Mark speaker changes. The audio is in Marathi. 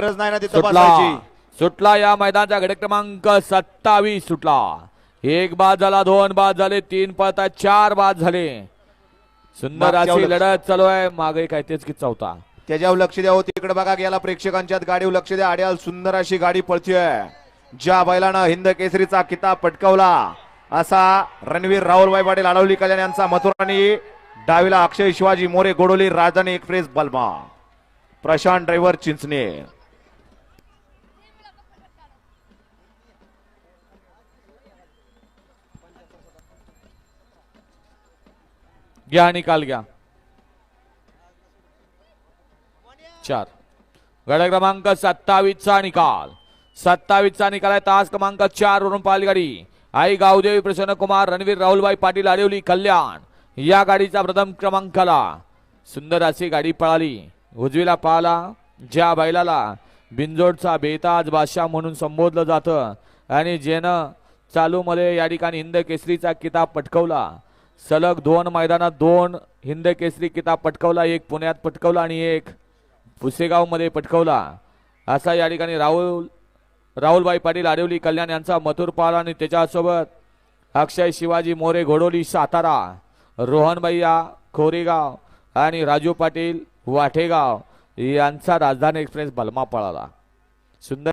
Speaker 1: गरज नाही ना तिथं
Speaker 2: सुटला. सुटला या मैदानाचा घटक क्रमांक सत्तावीस सुटला. एक बाद झाला दोन बाद झाले तीन पळता चार बाद झाले. सुंदर अशी लढत चालू आहे. मागे काय तेच की चौथा
Speaker 1: त्याच्यावर लक्ष द्या हो तिकडे बघा गेला प्रेक्षकांच्यात गाडीवर लक्ष द्या. आड्याल सुंदर अशी गाडी पळतीये. ज्या बैलानं हिंद केसरीचा किताब पटकावला असा रणवीर राहुलबाई पाटील अडवली कल्याण यांचा मथुरानी डावीला अक्षय शिवाजी मोरे गोडोली राजधानी एक्सप्रेस बलमा. प्रशांत ड्रायव्हर चिंचणे.
Speaker 2: घ्या निकाल घ्या. चार. गड क्रमांक सत्तावीस चा निकाल. सत्तावीस चा निकाल आहे. तास क्रमांक चार वरून पालगाडी आई गावदेवी प्रसन्न कुमार रणवीर राहुलबाई पाटील आडिवली कल्याण या गाडीचा प्रथम क्रमांकाला सुंदर अशी गाडी पळाली. उजवीला पळाला ज्या बैलाला बिंजोडचा बेताज बादशाह म्हणून संबोधलं जातं आणि जेनं चालू मले या ठिकाणी हिंद केसरीचा किताब पटकवला. सलग दोन मैदानात दोन हिंद केसरी किताब पटकवला एक पुण्यात पटकवला आणि एक पुसेगावमध्ये पटकवला. असा या ठिकाणी राहुल राहुलबाई पाटील आरेवली कल्याण यांचा मथुर पाला आणि त्याच्यासोबत अक्षय शिवाजी मोरे घोडोली सातारा रोहनभैया खोरेगाव आणि राजू पाटील वाठेगाव यांचा राजधानी एक्सप्रेस बलमा पळाला. सुंदर